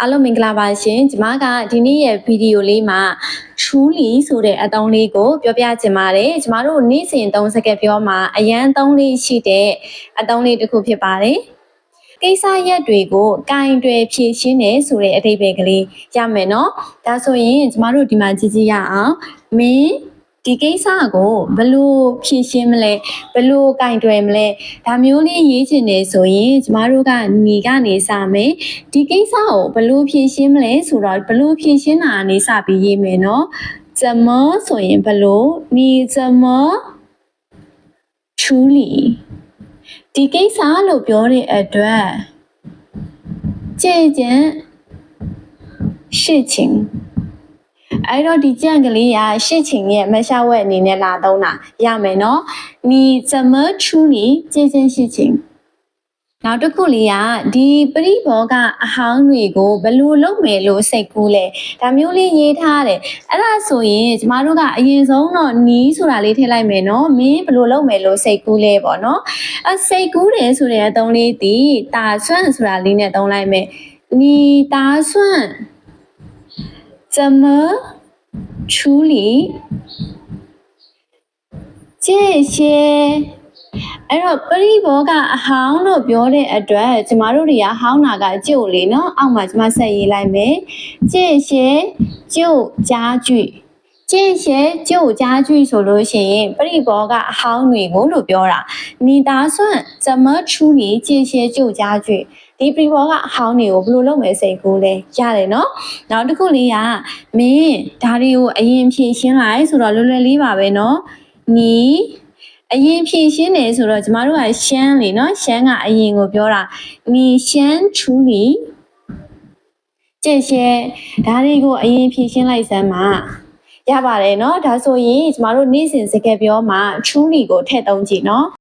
အားလုံးမင်္ဂလာပါရှင်ကျမကဒီနေ့ရဲ့ဗီဒီယိုလေးမှာ truly ဆိုတဲ့အသုံးလေးကိုပြောပြချင်ပါတယ်ကျမတို့နေ့စဉ်သုံးစကားပြောမှာအရန်သုံးလေးရှိတဲ့အသုံးလေးတစ်ခုဖြစ်ပါတယ်ကိစ္စရက်တွေကိုကင်တွယ်ဖြည့်ရှင်းနေဆိုတဲ့အဓိပ္ပာယ်ကလေးရမယ်နော်ဒါဆိုရင်ကျမတို့ဒီမှာကြည့်ကြည့်ရအောင်မင်း ဒီကိစ္စကိုဘယ်လို့ဖြည့်ရှင်းမလဲဘယ်လို့ကင်တွယ်မလဲဒါမျိုးလေးရေးချင်နေဆိုရင်ကျမတို့ကညီကနေစမယ် ဒီကိစ္စကိုဘယ်လို့ဖြေရှင်းမလဲဆိုတော့ဘယ်လို့ဖြေရှင်းတာကနေစပြီးရေးမယ်နော်怎么ဆိုရင်ဘယ်လို့你怎么处理ဒီကိစ္စလို့ပြောတဲ့အတွက်这件事情 အဲ့တော့ဒီကြံကလေးကရှစ်ချင်ရဲ့မရှာဝက်အနေနဲ့လာသုံးတာရမယ်နော်你怎么处理这件事情နောက်တစ်ခုလေးကဒီပရိဘောကအဟောင်းတွေကိုဘယ်လိုလုပ်မယ်လို့စိတ်ကူးလဲဒါမျိုးလေးရေးထားတယ်အဲ့ဒါဆိုရင်ကျမတို့ကအရင်ဆုံးတော့နီးဆိုတာလေးထည့်လိုက်မယ်နော်မင်းဘယ်လိုလုပ်မယ်လို့စိတ်ကူးလဲပေါ့နော်အစိတ်ကူးတယ်ဆိုတဲ့အသုံးလေးဒီတာဆွန့်ဆိုတာလေးနဲ့သုံးလိုက်မယ်你打算怎么 处理这些အဲ့တော့ပရိဘောကအဟောင်းလို့ပြောတဲ့အတွက်ကျမတို့တွေကဟောင်းတာကကျုပ်လေနော်အောက်မှာကျမဆက်ရေးလိုက်မယ်这些旧家具这些旧家具ဆိုလို့ရှိရင်ပရိဘောကအဟောင်းတွေကိုလို့ပြောတာ你打算怎么处理这些旧家具 ဒီ pre war ကအဟောင်းတွေကိုဘယ်လိုလုပ်မယ်စိတ်ကူးလဲရတယ်နော်နောက်တစ်ခုလေးကမင်းဒါတွေကိုအရင်ဖြည့်ရှင်းလိုက်ဆိုတော့လွယ်လွယ်လေးပါပဲနော်နီးအရင်ဖြည့်ရှင်းတယ်ဆိုတော့ကျမတို့ကရှမ်းလေနော်ရှမ်းကအရင်ကိုပြောတာနီရှမ်းချူလီကျင့်ရှဲဒါတွေကိုအရင်ဖြည့်ရှင်းလိုက်စမ်းပါရပါတယ်เนาะဒါဆိုရင်ကျမတို့နေ့စဉ်စကားပြောမှာချူလီကိုထည့်သုံးကြည့်เนาะ